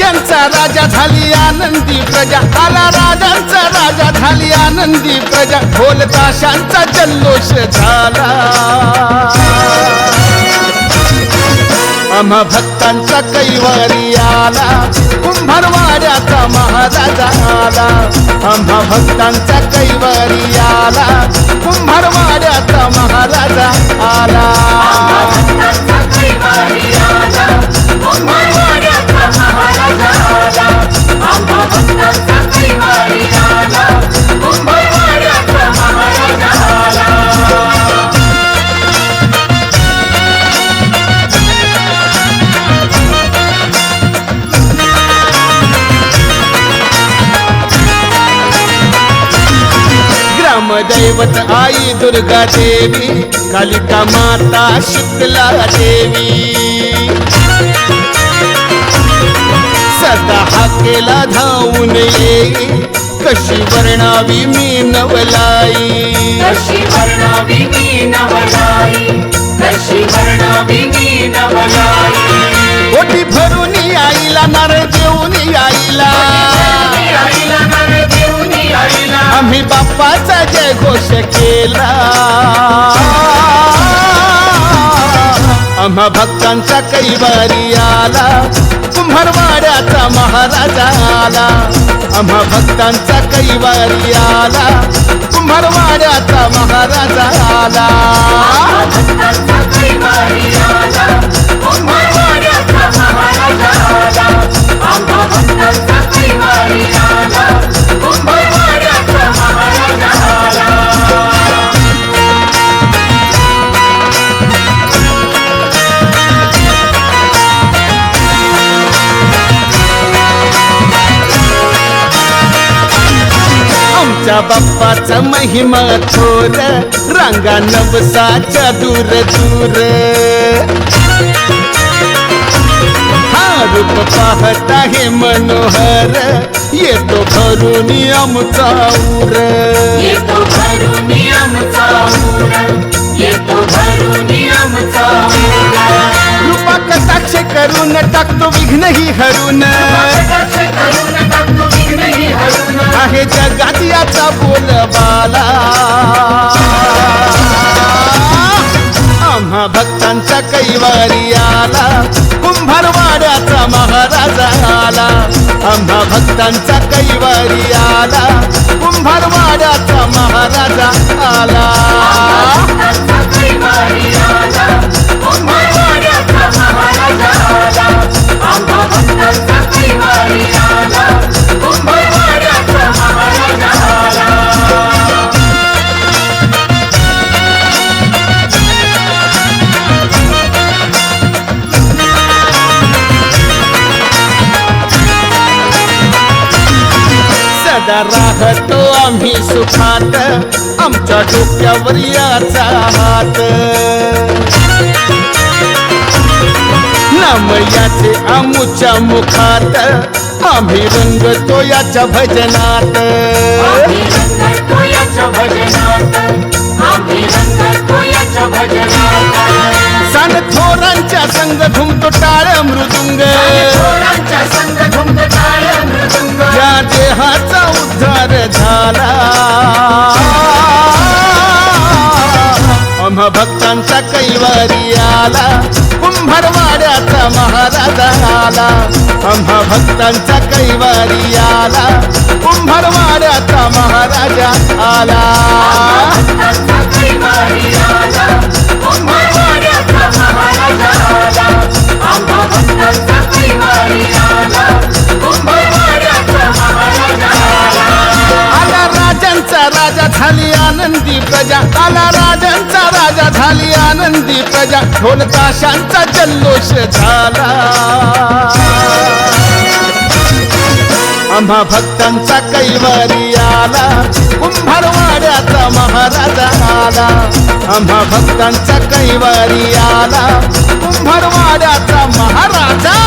राजा झाली आनंदी प्रजा. आला राजांचा राजा झाली आनंदी प्रजा. ढोल ताशांचा जल्लोष झाला. आम्हा भक्तांचा कैवारी आला. कुंभारवाड्याचा महाराजा आला. आम्हा भक्तांचा कैवारी आला. कुंभार ग्रामदैवत आई दुर्गा देवी कालिका माता शुक्ला देवी. सदा हाकेला धावून येई कशी वर्णावी मी नवलाई. कशी वर्णावी मी नवलाई कशी वर्णावी मी नवलाई. ओटी भरून आईला नारळ देऊन आईला. बाप्पाचा जय घोष केला. आम्हा भक्तांचा कैवारी आला. कुंभारवाड्याचा महाराजा आला. आम्हा भक्तांचा कैवारी आला. कुंभारवाड्याचा महाराजा आला. आमच्या बाप्पाचा महिमा थोर रांगा नवसाच्या दूर दूर. हा रूप पाहता हे मनोहर येतो भरून आमचा उर येतो भरून आमचा ऊर येतो भरून आमचा ऊर. रूपा कटाक्ष करून टाकतो विघ्न ही हरून आहे जगात याचा बोलबाला आम्हा भक्तांचा कैवारी आला कुंभारवाड्याचा महाराजा आला. आम्हा भक्तांचा कैवारी आला कुंभारवाड्याचा महाराजा आला. सदा राहतो आम्ही सुखात. आमच्या डोक्यावर याचा हात. नाम याचे आमुच्या मुखात. आम्ही रंगतो याच्या भजनात. सान थोरांच्या संग घुमतो टाळ मृदुंग. या देहाचा उद्धार झाला. अम भक्तांचा कैवारी आला. कुंभारवाड्याचा महाराजा आला. अम भक्तांचा कैवारी आला. कुंभारवाड्याचा महाराजा आला. झाली आनंदी प्रजा. आला राजांचा राजा झाली आनंदी प्रजा. ढोल ताशांचा जल्लोष झाला. आम्हा भक्तांचा कैवारी आला. कुंभारवाड्याचा महाराजा आला. आम्हा भक्तांचा कैवारी आला. कुंभारवाड्याचा महाराजा